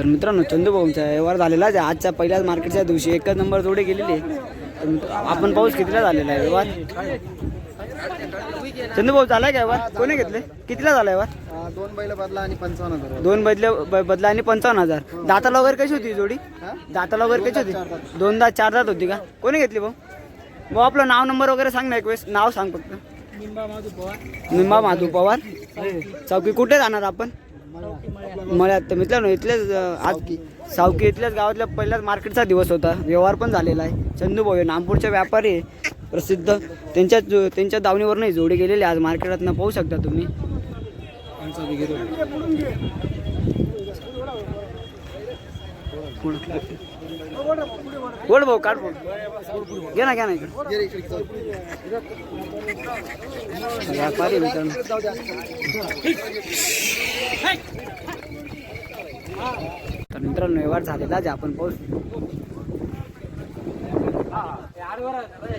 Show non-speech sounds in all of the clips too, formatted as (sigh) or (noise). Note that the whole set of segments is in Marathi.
तर मित्रांनो चंदूभाऊंचा व्यवहार झालेला आहे. आजच्या पहिल्याच मार्केटच्या दिवशी एकच नंबर जोडे गेलेली आहे. आपण पाऊस कितीला झालेला आहे व्यवहार? चंदूभाऊ झालाय का व्यवहार? कोणी घेतले? कितीला झाला व्यवहार? दोन बैल बदला आणि पंचावन्न हजार दोन बदले ब- बदला आणि पंचावन्न हजार. दाताला वगैरे कशी होती ही? जोडी दाताला वगैरे कशी होती? दोनदा चार दात. होती का? कोणी घेतली भाऊ? भाऊ आपलं नाव नंबर वगैरे सांग ना एक वेळेस. नाव सांग फक्त. निंबा माधू पवार चौकी कुठे जाणार आपण? मळ्यात. तर मित्रांनो इथलेच अं, आज सावकी इथल्याच गावातल्या पहिल्याच मार्केटचा दिवस होता. व्यवहार पण झालेला आहे. चंदू भाऊ नागपूरचे व्यापारी प्रसिद्ध. त्यांच्या त्यांच्या दावणीवरही जोडी गेलेली आज मार्केटातनं पाहू शकता तुम्ही. बोल भाऊ काढ भाऊ घे ना घ्या ना इकडे. व्यापारी मित्रांनो. तर मित्रांनो व्यवहार झालेला आहे आपण पाऊस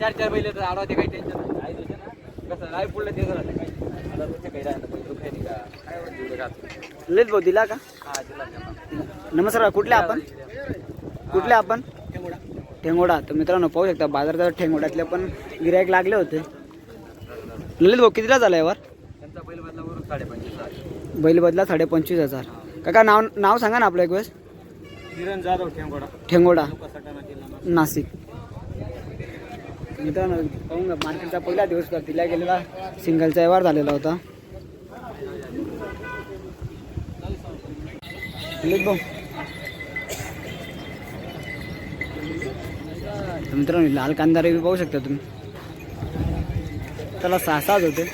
चार चार बैल आडवा ते काही टेन्शन नाही कसं नाही पुढलं ते जरा काही राहतं भाऊ दिला का? नमस्कार कुठले आपण? कुठले आपण? ठेंगोडा. तर मित्रांनो पाहू शकता बाजारात ठेंगोड्यातले पण गिरायक लागले होते. ललित भाऊ कितीला झाला यावर? बैल बदला साडे पंचवीस हजार. काका नाव नाव सांगा ना आपलं एक वेळेस. किरण जाधव ठेंगोडा. नाशिक. मित्रांनो पाहून मार्केटचा पहिला दिवस तिला गेलेला सिंगलचा व्यवहार झालेला होता. ललित भाऊ तर मित्रांनो लाल कांदा बी पाहू शकता तुम्ही. त्याला सहा सहाच होते.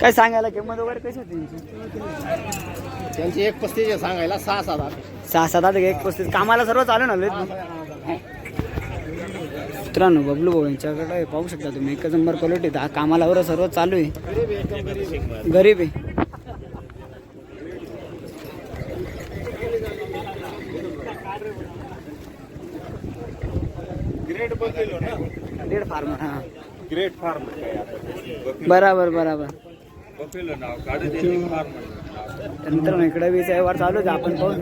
काय सांगायला किंमत वगैरे कशी होती त्यांची? एक पस्तीस सांगायला सहा सात सहा सात आठ एक पस्तीस. कामाला सर्व चालू ना मित्रांनो बबलू भाऊ यांच्याकडे पाहू शकता तुम्ही. एकच नंबर क्वालिटी कामाला वर सर्व चालू आहे. गरीब आहे. ग्रेड बघितलो ना? दीड फार्मर हा. Great farm. बराबर बराबर. बघितलं नाव काढू फार्म. तर मित्रांनो इकडे वीस व्यवहार चालू आहे आपण पाहू.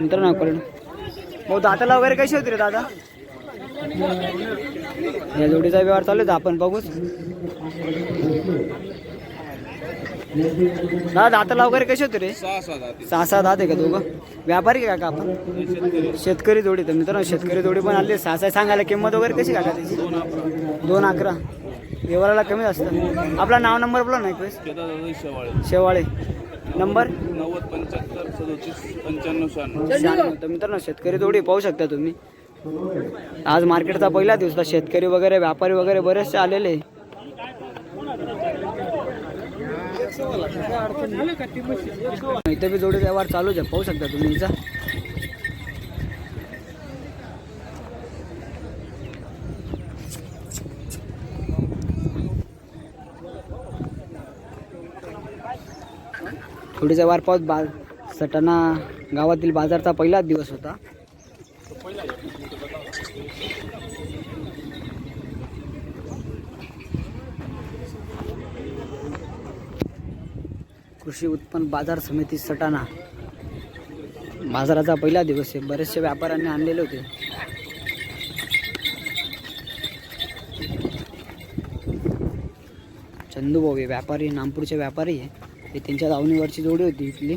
मित्रांनो कळलं भाऊ दाताला वगैरे कशी होती रे दादा? या जोडीचा व्यवहार चालू आहे आपण बघूच दादा दाताला वगैरे कशी होती रे? सहा सहा दात आहे का दोघं? व्यापारी आहे का आपण? शेतकरी जोडी तर मित्रांनो शेतकरी जोडी पण आली सहा सहा सांगायला किंमत वगैरे कशी काका त्याची? दोन अकरा. व्यवहाराला कमी असतं आपला नाव नंबर बोला ना एक वेळेस. शेवाळे. शेवाळे नंबर? नव्वद पंच्याहत्तर सदोतीस पंच्याण्णव शहाण्णव. तर मित्रांनो शेतकरी जोडी पाहू शकता तुम्ही. आज मार्केटचा पहिला दिवस शेतकरी वगैरे व्यापारी वगैरे बरेचसे आलेले इथे बी जोडी व्यवहार चालूच आहे. पाहू शकता तुम्ही हिचा थोडीचा वार पाऊस बा सटाणा गावातील बाजारचा पहिलाच दिवस होता. कृषी उत्पन्न बाजार समिती सटाणा. बाजाराचा पहिला दिवस आहे. बरेचसे व्यापाऱ्यांनी आणलेले होते. चंदूभाऊ हे व्यापारी नामपूरचे व्यापारी आहे. हे त्यांच्या दावणीवरची जोडी होती इथली.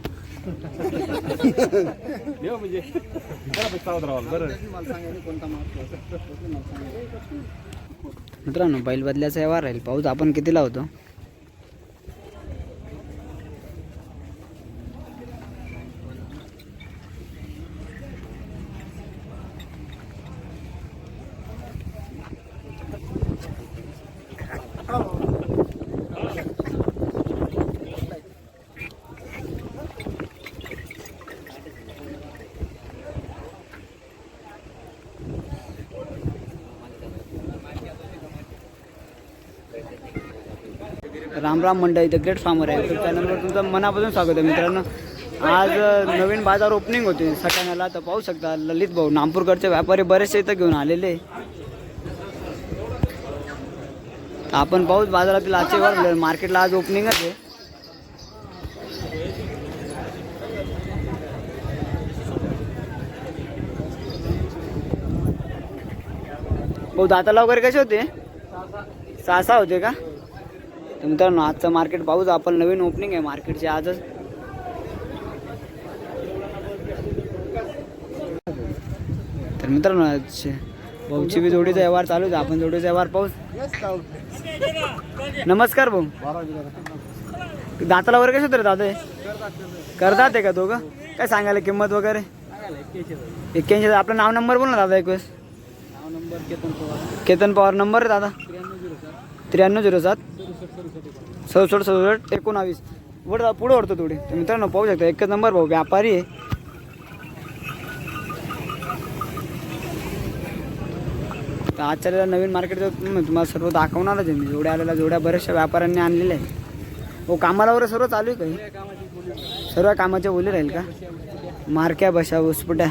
(laughs) देव म्हणजे मित्रांनो बैल बदल्याचा व्यवहार राहील. पाऊस आपण किती लावतो? रामराम राम मंडळी द ग्रेट फार्मर आहे. तर चॅनलवर तुमचं मनापासून स्वागत आहे मित्रांनो. आज नवीन बाजार ओपनिंग होते. सटाण्याला तर पाहू शकता ललित भाऊ नामपूरकडचे व्यापारी बरेचसे इथं घेऊन आलेले आपण पाहूच बाजारातील आजचे वर मार्केटला आज ओपनिंगच आहे. भाऊ दाताला वगैरे कसे होते? सहा सहा होते का? तर मित्रांनो आजचं मार्केट पाहूच आपण नवीन ओपनिंग आहे मार्केटची आजच. तर मित्रांनो भाऊची बी जोडीचा व्यवहार चालू आहे आपण जोडीचा व्यवहार पाहूच नमस्कार भाऊ. दाताला वगैरे कसे होते रे दादा? करतात आहे का दोघं? काय सांगायला किंमत वगैरे? एक्क्याऐंशी आपलं नाव नंबर बोल ना दादा एक वेळेस. केतन पवार नंबर आहे दादा. त्र्याण्णव झिरो सात. सदुसष्ट सदुसष्ट एकोणावीस. वर जा- पुढे ओढतो थोडी. तर मित्रांनो पाहू शकता एकच नंबर भाऊ व्यापारी आहे. तर आजच्या नवीन मार्केट तुम्हाला सर्व दाखवणारच आहे. मी जोड्या आलेल्या जोड्या बऱ्याचशा व्यापाऱ्यांनी आणलेल्या आहे हो कामाला वगैरे सर्व चालू आहे काही सर्व कामाचे बोली राहील का? मारक्या बशा उसपुट्या.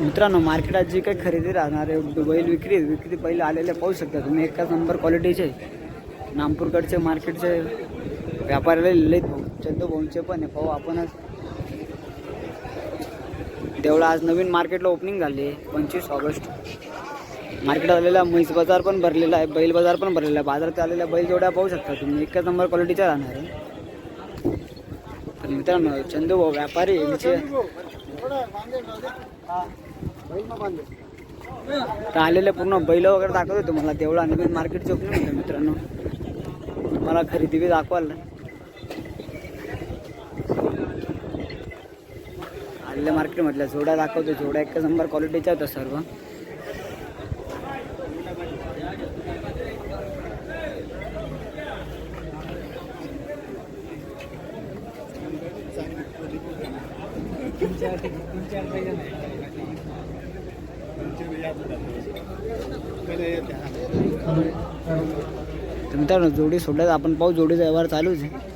मित्रांनो मार्केटात जी काही खरेदी राहणार आहे बैल विक्री विक्री पहिले आलेले पाहू शकता तुम्ही. एकाच नंबर क्वालिटीचे नामपूरकडचे मार्केटचे व्यापाऱ्याला ललित भाऊ चंदू भाऊंचे पण आहे. पाहू आपणच. तेवढं आज नवीन मार्केटला ओपनिंग झाली आहे पंचवीस ऑगस्ट. मार्केटात आलेला म्हैस बाजार पण भरलेला आहे बैल बाजार पण भरलेला आहे. बाजारात आलेल्या बैल जोड्या पाहू शकता तुम्ही. एकाच नंबर क्वालिटीच्या राहणार आहे. तर मित्रांनो चंदू भाऊ व्यापारी यांचे तर आलेले पूर्ण बैल वगैरे दाखवतो तुम्हाला. तेवढा मार्केट चौक नाही म्हणतो मित्रांनो. मला खरेदी बी दाखवाल आलेल्या मार्केटमधल्या जोड्या दाखवतो जोड्या एकच नंबर क्वालिटीच्या होत्या सर्व. तर मित्रांनो जोडी सोडल्यात. आपण पाहू जोडीचा व्यवहार चालूच आहे.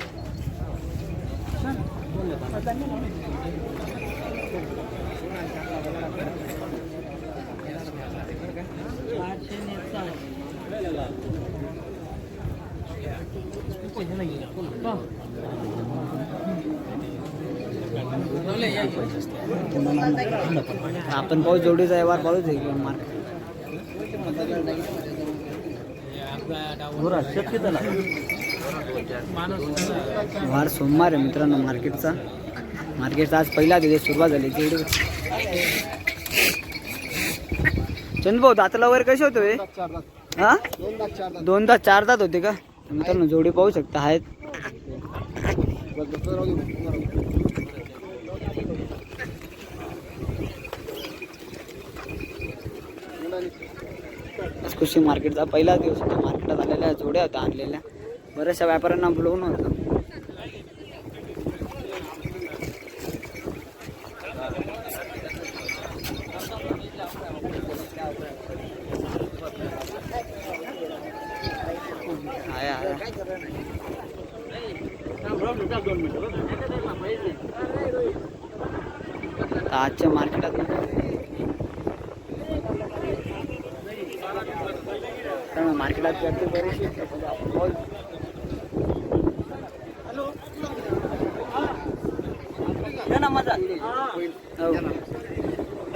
आपण पाहू जोडीचा व्यवहार पाहूच आहे मार्केट वार सोमवार आहे मित्रांनो मार्केटचा. मार्केटचा आज पहिला दिवस सुरुवात झाली जेवढी चंदभाऊ दाताला वगैरे कसे होते हे? हा? दोनदा चार दात होते का? तर मित्रांनो जोडी पाहू शकता आहेत. आज कृषी मार्केटचा पहिला दिवस होता. मार्केटात आलेल्या जोड्या होत्या आणलेल्या. बऱ्याचशा व्यापाऱ्यांना बोलवून होतं. आजच्या मार्केटात आपण पाहू. हो.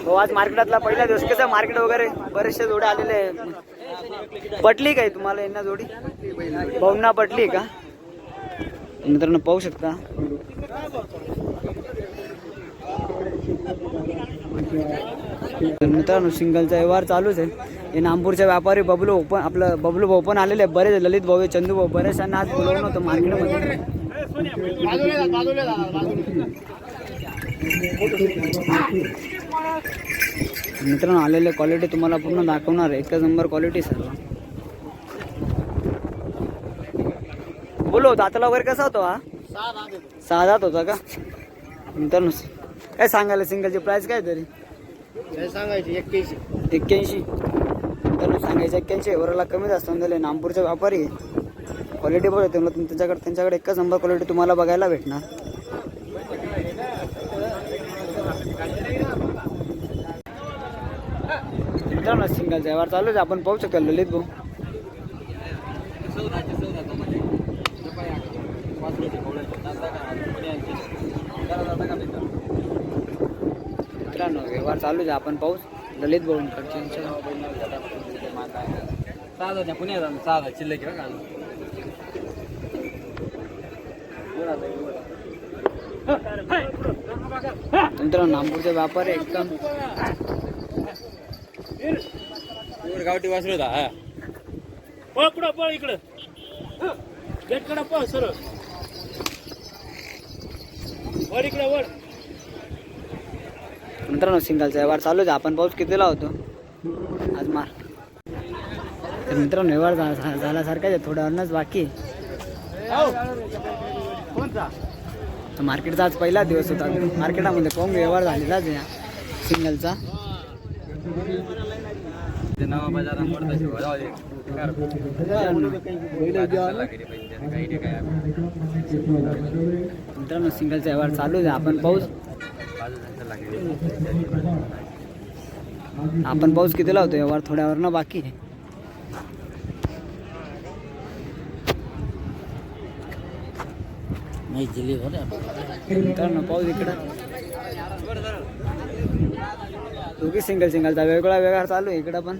हो आज मार्केटातला पहिला दिवस. कसं मार्केट वगैरे? बरेचसे जोडे आलेले आहे पटली काय तुम्हाला यांना जोडी? भाऊंना पटली का? मित्रांनो पाहू शकता. तर मित्रांनो सिंगलचा व्यवहार चालूच आहे. हे नामपूरचे व्यापारी बबलू पण आपलं बबलू भाऊ पण आलेले आहे बरेच ललित भाऊ चंदू भाऊ बरेचशांना आज बोलवलं होतं मार्केटमध्ये मित्रांनो आलेले क्वालिटी तुम्हाला पूर्ण दाखवणार आहे. एकच नंबर क्वालिटी सर्व बोलो दाताला वगैरे कसा होतो हा? सहा दात होता का? मित्रांनो काय सांगायला? सिंगलची प्राइस काय तरी? सांगायची? एक्क्याऐंशी. एक्क्याऐंशी. मित्रांनो सांगायचं एक्क्याऐंशी वरला कमी जास्त होऊन झाले नामपूरचे व्यापारी क्वालिटी बघ तुम्हाला त्यांच्याकडे त्यांच्याकडे एकच नंबर क्वालिटी तुम्हाला बघायला भेटणार. मित्रांनो सिंगल व्यवहार चालू आहे. आपण पाहू शकतो ललित भाऊ. मित्रांनो व्यवहार चालू आहे. आपण पाहू ललित भाऊंकडचे. सहा हजार पुण्यात सहा हजार चिल्लर किंवा घालून मित्रांनो नागपूरचा व्यापार एकदम. गावठी वासरू होता हा. पळ पुढं पळ इकडं. गेटकडं पळ सरळ. वर इकडं वर. मित्रांनो सिंगलचा व्यवहार चालू आहे. आपण पाऊस कितीला होतो? तर मित्रांनो व्यवहार झा- झा- झाल्यासारखाच आहे थोडं अन्नच बाकी. तर मार्केटचा आज पहिला दिवस होता. मार्केटामध्ये कोंब व्यवहार झालेलाच आहे सिंगलचा. मित्रांनो सिंगलचा व्यवहार चालू आहे. आपण पाऊस. आपण पाऊस कितीला होतो व्यवहार. थोड्यावरनं बाकी आहे. मित्रांनो पाऊस इकडं. दोघी सिंगल सिंगलचा वेगळा वेगळा चालू आहे इकडं पण.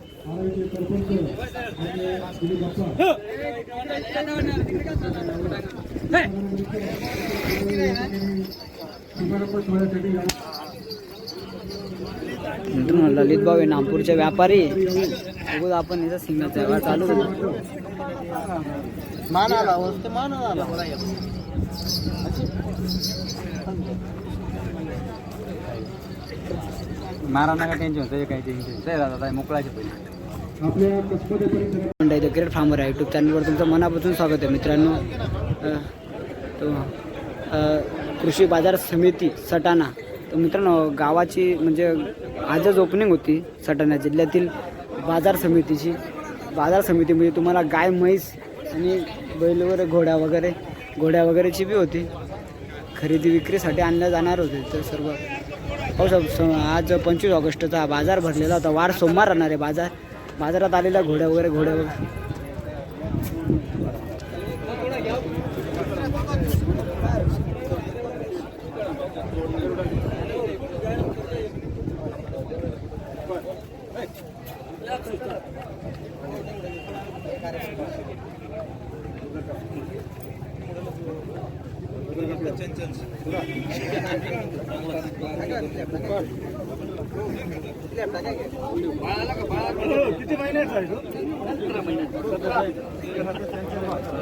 मित्रांनो ललित भाऊ आहे नागपूरचे व्यापारी. बघू आपण याचा सिंगलचा व्यवहार चालू आहे. मान आला मान आला. मारा नका टेन्शन होतं काही टेन्शन ते दादा मोकळाचे पहिले. ग्रेट फार्मर आहे यूट्यूब चॅनलवर तुमचं मनापासून स्वागत आहे मित्रांनो. तो कृषी बाजार समिती सटाणा. तर मित्रांनो गावाची म्हणजे आजच ओपनिंग होती सटाणा जिल्ह्यातील बाजार समितीची. बाजार समिती म्हणजे तुम्हाला गाय म्हैस आणि बैल वगैरे घोड्या वगैरे घोड्या वगैरेची बी होती. खरेदी विक्रीसाठी आणल्या जाणार होते. तर सर्व हो साहेब स- आज पंचवीस ऑगस्टचा बाजार भरलेला होता. वार सोमवार राहणार आहे बाजार. बाजारात आलेल्या घोड्या वगैरे घोड्या वगैरे.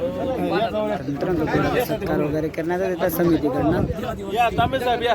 मित्रांनो थोडा सत्कार वगैरे करण्यात येतात समितीकडनं. या तांबे साहेब या.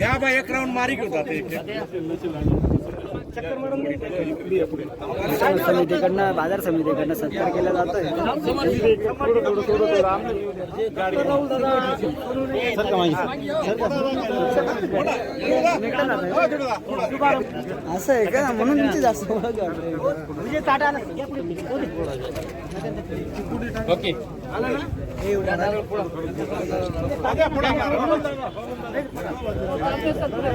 या बाय एक राऊंड मारी घेऊन मित्रांनो, समितीकडनं बाजार समितीकडनं सत्कार केला जातोय. असं आहे का? म्हणून तुमची जास्त ओळख वाटते. ओके